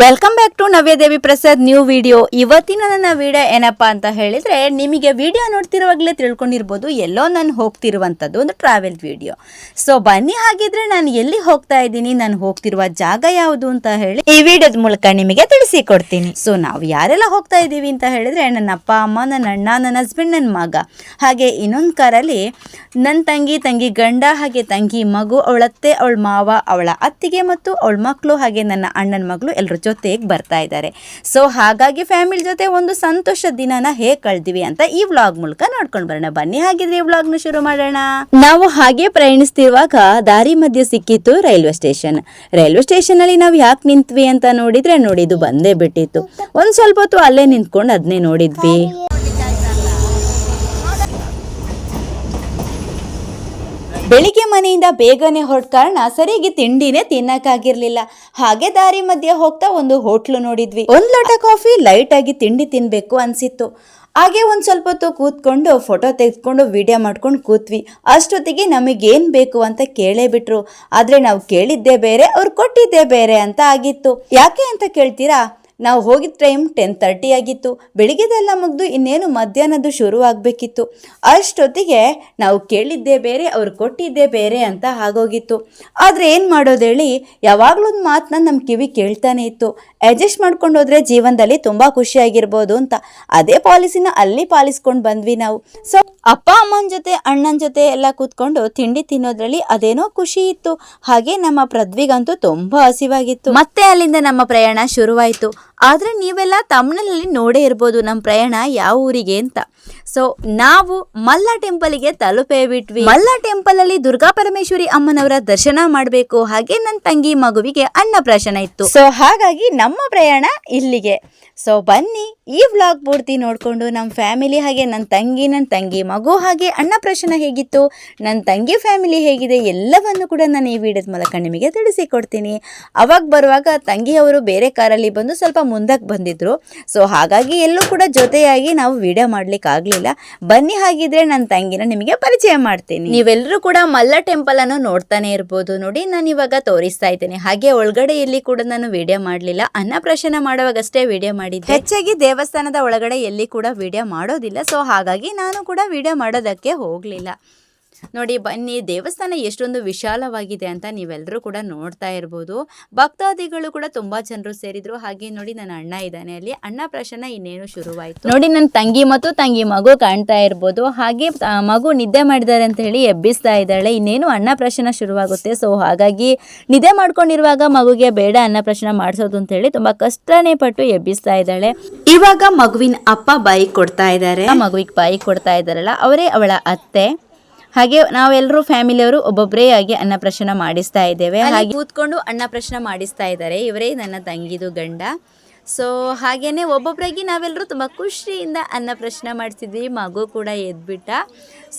Welcome back to Navyadevi Prasad new video ಇವತ್ತಿನ ನನ್ನ video ಏನಪ್ಪಾ ಅಂತ ಹೇಳಿದ್ರೆ, ನಿಮಗೆ ವಿಡಿಯೋ ನೋಡ್ತಿರುವಾಗಲೇ ತಿಳ್ಕೊಂಡಿರ್ಬೋದು, ಎಲ್ಲೋ ನಾನು ಹೋಗ್ತಿರುವಂಥದ್ದು ಒಂದು ಟ್ರಾವೆಲ್ ವಿಡಿಯೋ ಸೊ ಬನ್ನಿ ಹಾಗಿದ್ರೆ ನಾನು ಎಲ್ಲಿ ಹೋಗ್ತಾ ಇದ್ದೀನಿ, ನಾನು ಹೋಗ್ತಿರುವ ಜಾಗ ಯಾವುದು ಅಂತ ಹೇಳಿ ಈ ವಿಡಿಯೋದ ಮೂಲಕ ನಿಮಗೆ ತಿಳಿಸಿಕೊಡ್ತೀನಿ. ಸೊ ನಾವು ಯಾರೆಲ್ಲ ಹೋಗ್ತಾ ಇದ್ದೀವಿ ಅಂತ ಹೇಳಿದ್ರೆ, ನನ್ನ ಅಪ್ಪ, ಅಮ್ಮ, ನನ್ನ ಅಣ್ಣ, ನನ್ನ ಹಸ್ಬೆಂಡ್ ನನ್ನ ಮಗ. ಹಾಗೆ ಇನ್ನೊಂದು ಕಾರಲ್ಲಿ ನನ್ನ ತಂಗಿ ತಂಗಿ ಗಂಡ, ಹಾಗೆ ತಂಗಿ ಮಗು, ಅವಳತ್ತೆ, ಅವಳ ಮಾವ, ಅವಳ ಅತ್ತಿಗೆ ಮತ್ತು ಅವಳ ಮಕ್ಕಳು ಹಾಗೆ ನನ್ನ ಅಣ್ಣನ ಮಗಳು ಎಲ್ಲರ ಜೊತೆಗೆ ಬರ್ತಾ ಇದ್ದಾರೆ. ಸೊ ಹಾಗಾಗಿ ಫ್ಯಾಮಿಲಿ ಜೊತೆ ಒಂದು ಸಂತೋಷ ದಿನನ ಹೇಗೆ ಕಳ್ದಿವಿ ಅಂತ ಈ ವ್ಲಾಗ್ ಮೂಲಕ ನೋಡ್ಕೊಂಡು ಬರೋಣ. ಬನ್ನಿ, ಹಾಗಿದ್ರೆ ಈ ವ್ಲಾಗ್ನ ಶುರು ಮಾಡೋಣ. ನಾವು ಹಾಗೆ ಪ್ರಯಾಣಿಸ್ತಿರುವಾಗ ದಾರಿ ಮಧ್ಯೆ ಸಿಕ್ಕಿತ್ತು ರೈಲ್ವೆ ಸ್ಟೇಷನ್. ರೈಲ್ವೆ ಸ್ಟೇಷನ್ ಅಲ್ಲಿ ನಾವು ಯಾಕೆ ನಿಂತ್ವಿ ಅಂತ ನೋಡಿದ್ರೆ ನೋಡಿ ಇದು ಬಂದೇ ಬಿಟ್ಟಿತ್ತು. ಒಂದ್ ಸ್ವಲ್ಪ ಹೊತ್ತು ಅಲ್ಲೇ ನಿಂತ್ಕೊಂಡು ಅದನ್ನೇ ನೋಡಿದ್ವಿ. ಬೆಳಿಗ್ಗೆ ಮನೆಯಿಂದ ಬೇಗನೆ ಹೊರಟ ಕಾರಣ ಸರಿಯಾಗಿ ತಿಂಡಿನೇ ತಿನ್ನಕ್ಕಾಗಿರ್ಲಿಲ್ಲ. ಹಾಗೆ ದಾರಿ ಮಧ್ಯೆ ಹೋಗ್ತಾ ಒಂದು ಹೋಟ್ಲು ನೋಡಿದ್ವಿ. ಒಂದ್ ಲೋಟ ಕಾಫಿ ಲೈಟ್ ಆಗಿ ತಿಂಡಿ ತಿನ್ಬೇಕು ಅನ್ಸಿತ್ತು. ಹಾಗೆ ಒಂದ್ ಸ್ವಲ್ಪ ಹೊತ್ತು ಕೂತ್ಕೊಂಡು ಫೋಟೋ ತೆಗೆದುಕೊಂಡು ವಿಡಿಯೋ ಮಾಡ್ಕೊಂಡು ಕೂತ್ವಿ. ಅಷ್ಟೊತ್ತಿಗೆ ನಮಗೇನ್ ಬೇಕು ಅಂತ ಕೇಳೇ ಬಿಟ್ರು. ಆದ್ರೆ ನಾವು ಕೇಳಿದ್ದೆ ಬೇರೆ, ಅವ್ರು ಕೊಟ್ಟಿದ್ದೆ ಬೇರೆ ಅಂತ ಆಗಿತ್ತು. ಯಾಕೆ ಅಂತ ಕೇಳ್ತೀರಾ? ನಾವು ಹೋಗಿದ್ದ ಟೈಮ್ ಟೆನ್ ತರ್ಟಿ ಆಗಿತ್ತು. ಬೆಳಿಗ್ಗೆದೆಲ್ಲ ಮುಗಿದು ಇನ್ನೇನು ಮಧ್ಯಾಹ್ನದ್ದು ಶುರು ಆಗಬೇಕಿತ್ತು ಅಷ್ಟೊತ್ತಿಗೆ ನಾವು ಕೇಳಿದ್ದೇ ಬೇರೆ, ಅವ್ರು ಕೊಟ್ಟಿದ್ದೇ ಬೇರೆ ಅಂತ ಆಗೋಗಿತ್ತು. ಆದರೆ ಏನು ಮಾಡೋದು ಹೇಳಿ, ಯಾವಾಗಲೂ ಒಂದು ಮಾತನ್ನ ನಮ್ಮ ಕಿವಿ ಕೇಳ್ತಾನೆ ಇತ್ತು. ಅಡ್ಜಸ್ಟ್ ಮಾಡ್ಕೊಂಡು ಹೋದರೆ ಜೀವನದಲ್ಲಿ ತುಂಬ ಖುಷಿಯಾಗಿರ್ಬೋದು ಅಂತ. ಅದೇ ಪಾಲಿಸಿನ ಅಲ್ಲಿ ಪಾಲಿಸ್ಕೊಂಡು ಬಂದ್ವಿ ನಾವು. ಸೊ ಅಪ್ಪ, ಅಮ್ಮನ ಜೊತೆ, ಅಣ್ಣನ ಜೊತೆ ಎಲ್ಲ ಕೂತ್ಕೊಂಡು ತಿಂಡಿ ತಿನ್ನೋದ್ರಲ್ಲಿ ಅದೇನೋ ಖುಷಿ ಇತ್ತು. ಹಾಗೆ ನಮ್ಮ ಪ್ರದ್ವಿಗಂತೂ ತುಂಬ ಹಸಿವಾಗಿತ್ತು. ಮತ್ತೆ ಅಲ್ಲಿಂದ ನಮ್ಮ ಪ್ರಯಾಣ ಶುರುವಾಯಿತು. ಆದ್ರೆ ನೀವೆಲ್ಲ ತಮಿಳಿನಲ್ಲಿ ನೋಡೇ ಇರ್ಬೋದು ನಮ್ಮ ಪ್ರಯಾಣ ಯಾವ ಊರಿಗೆ ಅಂತ. ಸೊ ನಾವು ಮಲ್ಲ ಟೆಂಪಲ್ಗೆ ತಲುಪೇ ಬಿಟ್ವಿ. ಮಲ್ಲ ಟೆಂಪಲ್ ಅಲ್ಲಿ ದುರ್ಗಾ ಪರಮೇಶ್ವರಿ ಅಮ್ಮನವರ ದರ್ಶನ ಮಾಡಬೇಕು. ಹಾಗೆ ನನ್ನ ತಂಗಿ ಮಗುವಿಗೆ ಅನ್ನಪ್ರಾಶನ ಇತ್ತು. ಸೊ ಹಾಗಾಗಿ ನಮ್ಮ ಪ್ರಯಾಣ ಇಲ್ಲಿಗೆ. ಸೊ ಬನ್ನಿ ಈ ವ್ಲಾಗ್ ಪೂರ್ತಿ ನೋಡಿಕೊಂಡು ನಮ್ಮ ಫ್ಯಾಮಿಲಿ ಹಾಗೆ ನನ್ನ ತಂಗಿ ನನ್ನ ತಂಗಿ ಮಗು ಹಾಗೆ ಅನ್ನಪ್ರಾಶನ ಹೇಗಿತ್ತು ನನ್ನ ತಂಗಿ ಫ್ಯಾಮಿಲಿ ಹೇಗಿದೆ ಎಲ್ಲವನ್ನು ಕೂಡ ನಾನು ಈ ವಿಡಿಯೋದ ಮೂಲಕ ನಿಮಗೆ ತಿಳಿಸಿಕೊಡ್ತೀನಿ ಅವಾಗ ಬರುವಾಗ ತಂಗಿಯವರು ಬೇರೆ ಕಾರಲ್ಲಿ ಬಂದು ಸ್ವಲ್ಪ ಮುಂದಕ್ಕೆ ಬಂದಿದ್ರು. ಸೊ ಹಾಗಾಗಿ ಎಲ್ಲೂ ಕೂಡ ಜೊತೆಯಾಗಿ ನಾವು ವಿಡಿಯೋ ಮಾಡ್ಲಿಕ್ಕೆ ಆಗಲಿಲ್ಲ ಬನ್ನಿ ಹಾಗಿದ್ರೆ ನನ್ನ ತಂಗಿನ ನಿಮಗೆ ಪರಿಚಯ ಮಾಡ್ತೀನಿ. ನೀವೆಲ್ಲರೂ ಕೂಡ ಮಲ್ಲ ಟೆಂಪಲ್ ಅನ್ನು ನೋಡ್ತಾನೆ ಇರ್ಬೋದು. ನೋಡಿ ನಾನು ಇವಾಗ ತೋರಿಸ್ತಾ ಇದ್ದೇನೆ. ಹಾಗೆ ಒಳಗಡೆ ಎಲ್ಲಿ ಕೂಡ ನಾನು ವಿಡಿಯೋ ಮಾಡಲಿಲ್ಲ. ಅನ್ನಪ್ರಾಶನ ಮಾಡುವಾಗಷ್ಟೇ ವಿಡಿಯೋ ಮಾಡಿದ್ದೆ. ಹೆಚ್ಚಾಗಿ ದೇವಸ್ಥಾನದ ಒಳಗಡೆ ಎಲ್ಲಿ ಕೂಡ ವಿಡಿಯೋ ಮಾಡೋದಿಲ್ಲ. ಸೊ ಹಾಗಾಗಿ ನಾನು ಕೂಡ ವಿಡಿಯೋ ಮಾಡೋದಕ್ಕೆ ಹೋಗಲಿಲ್ಲ. ನೋಡಿ ಬನ್ನಿ ದೇವಸ್ಥಾನ ಎಷ್ಟೊಂದು ವಿಶಾಲವಾಗಿದೆ ಅಂತ ನೀವೆಲ್ಲರೂ ಕೂಡ ನೋಡ್ತಾ ಇರ್ಬೋದು. ಭಕ್ತಾದಿಗಳು ಕೂಡ ತುಂಬಾ ಜನರು ಸೇರಿದ್ರು. ಹಾಗೆ ನೋಡಿ ನನ್ನ ಅಣ್ಣ ಇದ್ದಾನೆ ಅಲ್ಲಿ. ಅಣ್ಣ ಪ್ರಶ್ನ ಇನ್ನೇನು ಶುರುವಾಯಿತು? ನೋಡಿ ನನ್ನ ತಂಗಿ ಮತ್ತು ತಂಗಿ ಮಗು ಕಾಣ್ತಾ ಇರ್ಬೋದು. ಹಾಗೆ ಮಗು ನಿದ್ದೆ ಮಾಡಿದ್ದಾರೆ ಅಂತ ಹೇಳಿ ಎಬ್ಬಿಸ್ತಾ ಇದ್ದಾಳೆ. ಇನ್ನೇನು ಅಣ್ಣ ಪ್ರಶ್ನ ಶುರುವಾಗುತ್ತೆ. ಸೊ ಹಾಗಾಗಿ ನಿದ್ದೆ ಮಾಡ್ಕೊಂಡಿರುವಾಗ ಮಗುಗೆ ಬೇಡ ಅನ್ನ ಪ್ರಶ್ನ ಮಾಡಿಸೋದು ಅಂತ ಹೇಳಿ ತುಂಬಾ ಕಷ್ಟನೇ ಪಟ್ಟು ಎಬ್ಬಿಸ್ತಾ ಇದ್ದಾಳೆ. ಇವಾಗ ಮಗುವಿನ ಅಪ್ಪ ಬಾಯಿ ಕೊಡ್ತಾ ಇದ್ದಾರೆ. ಮಗುವಿಗೆ ಬಾಯಿ ಕೊಡ್ತಾ ಇದ್ದಾರಲ್ಲ ಅವರೇ ಅವಳ ಅತ್ತೆ. ಹಾಗೆ ನಾವೆಲ್ಲರೂ ಫ್ಯಾಮಿಲಿಯವರು ಒಬ್ಬೊಬ್ಬರೇ ಆಗಿ ಅನ್ನಪ್ರಶ್ನ ಮಾಡಿಸ್ತಾ ಇದ್ದೇವೆ. ಹಾಗೆ ಕೂತ್ಕೊಂಡು ಅನ್ನಪ್ರಶ್ನ ಮಾಡಿಸ್ತಾ ಇದ್ದಾರೆ. ಇವರೇ ನನ್ನ ತಂಗಿದು ಗಂಡ. ಸೊ ಹಾಗೇನೆ ಒಬ್ಬೊಬ್ಬರಾಗಿ ನಾವೆಲ್ಲರೂ ತುಂಬ ಖುಷಿಯಿಂದ ಅನ್ನಪ್ರಶ್ನ ಮಾಡಿಸಿದ್ವಿ ಮಗು ಕೂಡ ಎದ್ಬಿಟ್ಟ.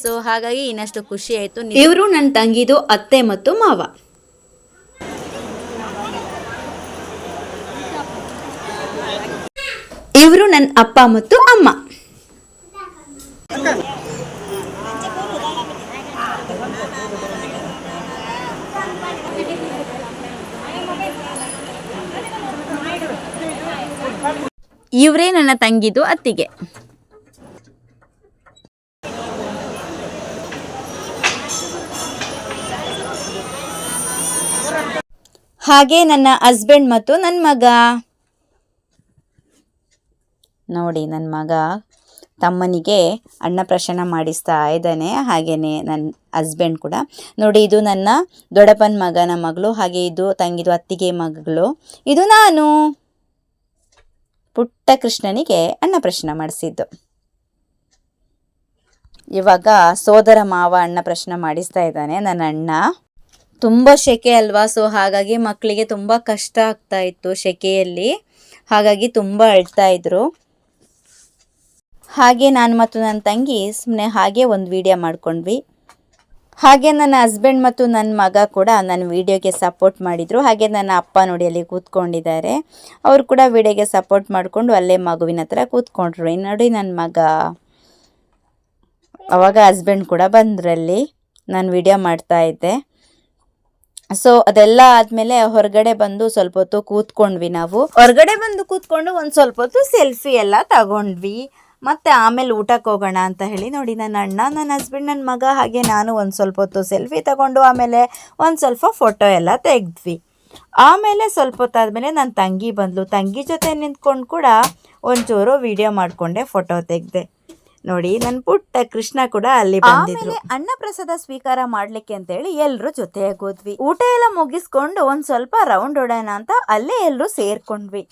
ಸೊ ಹಾಗಾಗಿ ಇನ್ನಷ್ಟು ಖುಷಿ ಆಯಿತು. ಇವರು ನನ್ನ ತಂಗಿದು ಅತ್ತೆ ಮತ್ತು ಮಾವ. ಇವರು ನನ್ನ ಅಪ್ಪ ಮತ್ತು ಅಮ್ಮ. ಇವರೇ ನನ್ನ ತಂಗಿದು ಅತ್ತಿಗೆ. ಹಾಗೆ ನನ್ನ ಹಸ್ಬೆಂಡ್ ಮತ್ತು ನನ್ನ ಮಗ. ನೋಡಿ ನನ್ನ ಮಗ. ತಮ್ಮನಿಗೆ ಅನ್ನಪ್ರಾಶನ ಮಾಡಿಸ್ತಾ ಇದ್ದಾನೆ. ಹಾಗೆಯೇ ನನ್ನ ಹಸ್ಬೆಂಡ್ ಕೂಡ. ನೋಡಿ, ಇದು ನನ್ನ ದೊಡ್ಡಪ್ಪನ ಮಗನ ಮಗಳು, ಹಾಗೆ ಇದು ತಂಗಿದು ಅತ್ತಿಗೆ ಮಗಳು. ಇದು ನಾನು. ಪುಟ್ಟ ಕೃಷ್ಣನಿಗೆ ಅನ್ನಪ್ರಶ್ನ ಮಾಡಿಸಿದ್ದು. ಇವಾಗ ಸೋದರ ಮಾವ ಅಣ್ಣ ಪ್ರಶ್ನೆ ಮಾಡಿಸ್ತಾ ಇದ್ದಾನೆ, ನನ್ನ ಅಣ್ಣ. ತುಂಬ ಶೆಕೆ ಅಲ್ವಾ? ಸೊ ಹಾಗಾಗಿ ಮಕ್ಕಳಿಗೆ ತುಂಬ ಕಷ್ಟ ಆಗ್ತಾ ಇತ್ತು ಶೆಕೆಯಲ್ಲಿ. ಹಾಗಾಗಿ ತುಂಬ ಅಳ್ತಾ ಇದ್ರು. ಹಾಗೆ ನಾನು ಮತ್ತು ನನ್ನ ತಂಗಿ ಸುಮ್ಮನೆ ಹಾಗೆ ಒಂದು ವಿಡಿಯೋ ಮಾಡ್ಕೊಂಡ್ವಿ. ಹಾಗೆ ನನ್ನ ಹಸ್ಬೆಂಡ್ ಮತ್ತು ನನ್ನ ಮಗ ಕೂಡ ನನ್ನ ವಿಡಿಯೋಗೆ ಸಪೋರ್ಟ್ ಮಾಡಿದರು. ಹಾಗೆ ನನ್ನ ಅಪ್ಪ ನೋಡಿ ಅಲ್ಲಿ ಕೂತ್ಕೊಂಡಿದ್ದಾರೆ. ಅವರು ಕೂಡ ವಿಡಿಯೋಗೆ ಸಪೋರ್ಟ್ ಮಾಡಿಕೊಂಡು ಅಲ್ಲೇ ಮಗುವಿನ ಹತ್ರ ಕೂತ್ಕೊಂಡ್ರು. ನೋಡಿ ನನ್ನ ಮಗ. ಅವಾಗ ಹಸ್ಬೆಂಡ್ ಕೂಡ ಬಂದ್ರಲ್ಲಿ ನಾನು ವಿಡಿಯೋ ಮಾಡ್ತಾ ಇದ್ದೆ. ಸೊ ಅದೆಲ್ಲ ಆದಮೇಲೆ ಹೊರಗಡೆ ಬಂದು ಸ್ವಲ್ಪ ಹೊತ್ತು ಕೂತ್ಕೊಂಡ್ವಿ ನಾವು. ಹೊರಗಡೆ ಬಂದು ಕೂತ್ಕೊಂಡು ಒಂದು ಸ್ವಲ್ಪ ಹೊತ್ತು ಸೆಲ್ಫಿ ಎಲ್ಲ ತಗೊಂಡ್ವಿ. ಮತ್ತೆ ಆಮೇಲೆ ಊಟಕ್ಕೆ ಹೋಗೋಣ ಅಂತ ಹೇಳಿ ನೋಡಿ ನನ್ನ ಅಣ್ಣ, ನನ್ನ ಹಸ್ಬೆಂಡ್ ನನ್ನ ಮಗ ಹಾಗೆ ನಾನು ಒಂದು ಸ್ವಲ್ಪ ಹೊತ್ತು ಸೆಲ್ಫಿ ತಗೊಂಡು ಆಮೇಲೆ ಒಂದು ಸ್ವಲ್ಪ ಫೋಟೋ ಎಲ್ಲ ತೆಗೆದ್ವಿ. ಆಮೇಲೆ ಸ್ವಲ್ಪ ಹೊತ್ತಾದ್ಮೇಲೆ ನನ್ನ ತಂಗಿ ಬಂದಳು ತಂಗಿ ಜೊತೆ ನಿಂತ್ಕೊಂಡು ಕೂಡ ಒಂಚೂರು ವಿಡಿಯೋ ಮಾಡಿಕೊಂಡೆ ಫೋಟೋ ತೆಗೆದೆ. ನೋಡಿ ನನ್ನ ಪುಟ್ಟ ಕೃಷ್ಣ ಕೂಡ ಅಲ್ಲಿ ಬಂದಿದ್ರು. ಅನ್ನ ಪ್ರಸಾದ ಸ್ವೀಕಾರ ಮಾಡ್ಲಿಕ್ಕೆ ಅಂತ ಹೇಳಿ ಎಲ್ರು ಜೊತೆಯಾಗಿ ಹೋದ್ವಿ. ಊಟ ಎಲ್ಲ ಮುಗಿಸ್ಕೊಂಡು ಒಂದ್ ಸ್ವಲ್ಪ ರೌಂಡ್ ಹೊಡೋಣ ಅಂತ ಅಲ್ಲೇ ಎಲ್ಲರೂ ಸೇರ್ಕೊಂಡ್ವಿ.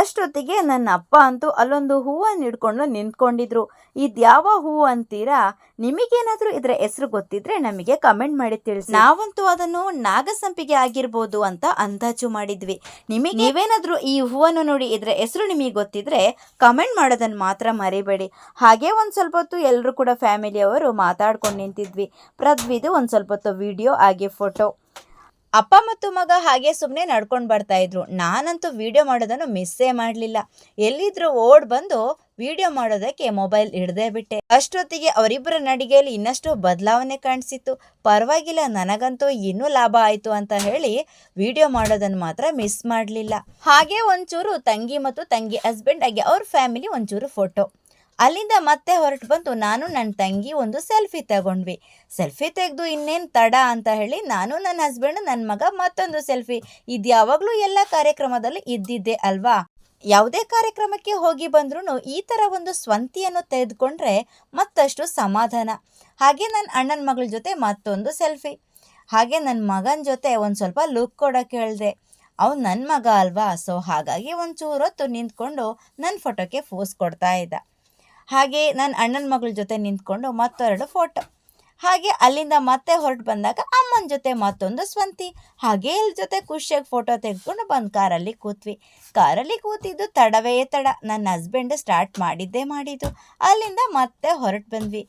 ಅಷ್ಟೊತ್ತಿಗೆ ನನ್ನ ಅಪ್ಪ ಅಂತೂ ಅಲ್ಲೊಂದು ಹೂವನ್ನು ಹಿಡ್ಕೊಂಡು ನಿಂತ್ಕೊಂಡಿದ್ರು. ಇದ್ಯಾವ ಹೂವು ಅಂತೀರಾ? ನಿಮಗೇನಾದರೂ ಇದರ ಹೆಸರು ಗೊತ್ತಿದ್ರೆ ನಮಗೆ ಕಮೆಂಟ್ ಮಾಡಿ ತಿಳಿಸಿ. ನಾವಂತೂ ಅದನ್ನು ನಾಗಸಂಪಿಗೆ ಆಗಿರ್ಬೋದು ಅಂತ ಅಂದಾಜು ಮಾಡಿದ್ವಿ. ನಿಮಗೆ ನೀವೇನಾದರೂ ಈ ಹೂವನ್ನು ನೋಡಿ ಇದರ ಹೆಸರು ನಿಮಗೆ ಗೊತ್ತಿದ್ರೆ ಕಮೆಂಟ್ ಮಾಡೋದನ್ನು ಮಾತ್ರ ಮರಿಬೇಡಿ. ಹಾಗೆ ಒಂದು ಸ್ವಲ್ಪ ಹೊತ್ತು ಎಲ್ಲರೂ ಕೂಡ ಫ್ಯಾಮಿಲಿಯವರು ಮಾತಾಡ್ಕೊಂಡು ನಿಂತಿದ್ವಿ. ಪ್ರದ್ವಿದು ಒಂದು ಸ್ವಲ್ಪ ಹೊತ್ತು ವಿಡಿಯೋ ಹಾಗೆ ಫೋಟೋ ಅಪ್ಪ ಮತ್ತು ಮಗ ಹಾಗೆ ಸುಮ್ಮನೆ ನಡ್ಕೊಂಡು ಬರ್ತಾ ಇದ್ರು. ನಾನಂತೂ ವಿಡಿಯೋ ಮಾಡೋದನ್ನು ಮಿಸ್ಸೇ ಮಾಡಲಿಲ್ಲ. ಎಲ್ಲಿದ್ರು ಓಡ್ ಬಂದು ವಿಡಿಯೋ ಮಾಡೋದಕ್ಕೆ ಮೊಬೈಲ್ ಹಿಡ್ದೇ ಬಿಟ್ಟೆ. ಅಷ್ಟೊತ್ತಿಗೆ ಅವರಿಬ್ಬರ ನಡಿಗೆಯಲ್ಲಿ ಇನ್ನಷ್ಟು ಬದಲಾವಣೆ ಕಾಣಿಸಿತ್ತು. ಪರವಾಗಿಲ್ಲ, ನನಗಂತೂ ಇನ್ನೂ ಲಾಭ ಆಯಿತು ಅಂತ ಹೇಳಿ ವಿಡಿಯೋ ಮಾಡೋದನ್ನು ಮಾತ್ರ ಮಿಸ್ ಮಾಡಲಿಲ್ಲ. ಹಾಗೆ ಒಂಚೂರು ತಂಗಿ ಮತ್ತು ತಂಗಿ ಹಸ್ಬೆಂಡ್ ಆಗಿ ಅವ್ರ ಫ್ಯಾಮಿಲಿ ಒಂಚೂರು ಫೋಟೋ ಅಲ್ಲಿಂದ ಮತ್ತೆ ಹೊರಟು ಬಂದು ನಾನು ನನ್ನ ತಂಗಿ ಒಂದು ಸೆಲ್ಫಿ ತಗೊಂಡ್ವಿ. ಸೆಲ್ಫಿ ತೆಗೆದು ಇನ್ನೇನು ತಡ ಅಂತ ಹೇಳಿ ನಾನು ನನ್ನ ಹಸ್ಬೆಂಡ್ ನನ್ನ ಮಗ ಮತ್ತೊಂದು ಸೆಲ್ಫಿ. ಇದು ಯಾವಾಗಲೂ ಎಲ್ಲ ಕಾರ್ಯಕ್ರಮದಲ್ಲಿ ಇದ್ದಿದ್ದೆ ಅಲ್ವಾ? ಯಾವುದೇ ಕಾರ್ಯಕ್ರಮಕ್ಕೆ ಹೋಗಿ ಬಂದ್ರೂ ಈ ಥರ ಒಂದು ಸ್ವಂತಿಯನ್ನು ತೆಗೆದುಕೊಂಡ್ರೆ ಮತ್ತಷ್ಟು ಸಮಾಧಾನ. ಹಾಗೆ ನನ್ನ ಅಣ್ಣನ ಮಗಳ ಜೊತೆ ಮತ್ತೊಂದು ಸೆಲ್ಫಿ. ಹಾಗೆ ನನ್ನ ಮಗನ ಜೊತೆ ಒಂದು ಸ್ವಲ್ಪ ಲುಕ್ ಕೊಡೋಕೆ ಹೇಳಿದೆ. ಅವ್ನು ನನ್ನ ಮಗ ಅಲ್ವಾ? ಸೊ ಹಾಗಾಗಿ ಒಂಚೂರು ಹೊತ್ತು ನಿಂತ್ಕೊಂಡು ನನ್ನ ಫೋಟೋಕ್ಕೆ ಫೋಸ್ ಕೊಡ್ತಾ ಇದ್ದ. ಹಾಗೆ ನನ್ನ ಅಣ್ಣನ ಮಗಳ ಜೊತೆ ನಿಂತ್ಕೊಂಡು ಮತ್ತೆರಡು ಫೋಟೋ ಹಾಗೆ ಅಲ್ಲಿಂದ ಮತ್ತೆ ಹೊರಟು ಬಂದಾಗ ಅಮ್ಮನ ಜೊತೆ ಮತ್ತೊಂದು ಸ್ವಂತಿ. ಹಾಗೆ ಇಲ್ಲಿ ಜೊತೆ ಖುಷಿಯಾಗಿ ಫೋಟೋ ತೆಗೆದುಕೊಂಡು ಬಂದು ಕಾರಲ್ಲಿ ಕೂತ್ವಿ. ಕಾರಲ್ಲಿ ಕೂತಿದ್ದು ತಡವೇ ತಡ. ನನ್ನ ಹಸ್ಬೆಂಡ್ ಸ್ಟಾರ್ಟ್ ಮಾಡಿದ್ದೇ ಮಾಡಿದ್ದು. ಅಲ್ಲಿಂದ ಮತ್ತೆ ಹೊರಟು ಬಂದ್ವಿ.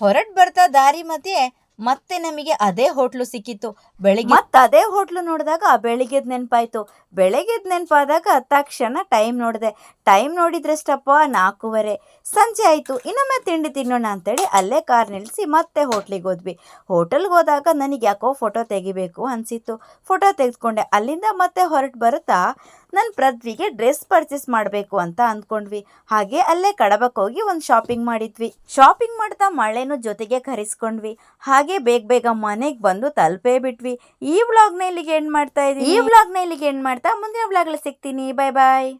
ಹೊರಟು ಬರ್ತಾ ದಾರಿ ಮಧ್ಯೆ ಮತ್ತೆ ನಮಗೆ ಅದೇ ಹೋಟ್ಲು ಸಿಕ್ಕಿತ್ತು. ಬೆಳಿಗ್ಗೆ ಮತ್ತೆ ಅದೇ ಹೋಟ್ಲು ನೋಡಿದಾಗ ಬೆಳಿಗ್ಗೆದ್ ನೆನಪಾಯ್ತು. ಬೆಳಗ್ಗೆದ್ ನೆನಪಾದಾಗ ತಕ್ಷಣ ಟೈಮ್ ನೋಡಿದೆ. ಟೈಮ್ ನೋಡಿದ್ರಷ್ಟಪ್ಪ ನಾಲ್ಕೂವರೆ. ಸಂಜೆ ಆಯಿತು. ಇನ್ನೊಮ್ಮೆ ತಿಂಡಿ ತಿನ್ನೋಣ ಅಂತೇಳಿ ಅಲ್ಲೇ ಕಾರ್ ನಿಲ್ಲಿಸಿ ಮತ್ತೆ ಹೋಟ್ಲಿಗೆ ಹೋದ್ವಿ. ಹೋಟೆಲ್ಗೆ ಹೋದಾಗ ನನಗೆ ಯಾಕೋ ಫೋಟೋ ತೆಗಿಬೇಕು ಅನಿಸಿತ್ತು. ಫೋಟೋ ತೆಗೆದುಕೊಂಡೆ. ಅಲ್ಲಿಂದ ಮತ್ತೆ ಹೊರಟು ಬರುತ್ತಾ? ನನ್ನ ಪೃಥ್ವಿಗೆ ಡ್ರೆಸ್ ಪರ್ಚೇಸ್ ಮಾಡಬೇಕು ಅಂತ ಅಂದ್ಕೊಂಡ್ವಿ. ಹಾಗೆ ಅಲ್ಲೇ ಕಡಬಕ್ಕೆ ಹೋಗಿ ಒಂದು ಶಾಪಿಂಗ್ ಮಾಡಿದ್ವಿ. ಶಾಪಿಂಗ್ ಮಾಡ್ತಾ ಮಳೆನೂ ಜೊತೆಗೆ ಕರೆಸ್ಕೊಂಡ್ವಿ. ಹಾಗೆ ಬೇಗ ಬೇಗ ಮನೆಗೆ ಬಂದು ತಲುಪೇ ಬಿಟ್ವಿ. ಈ ವ್ಲಾಗ್ನ ಇಲ್ಲಿಗೆ ಎಂಡ್ ಮಾಡ್ತಾ ಇದ್ದೀನಿ ಈ ವ್ಲಾಗ್ನ ಇಲ್ಲಿಗೆ ಎಂಡ್ ಮಾಡ್ತಾ ಮುಂದಿನ ವ್ಲಾಗ್ಲಿ ಸಿಗ್ತೀನಿ. ಬಾಯ್ ಬಾಯ್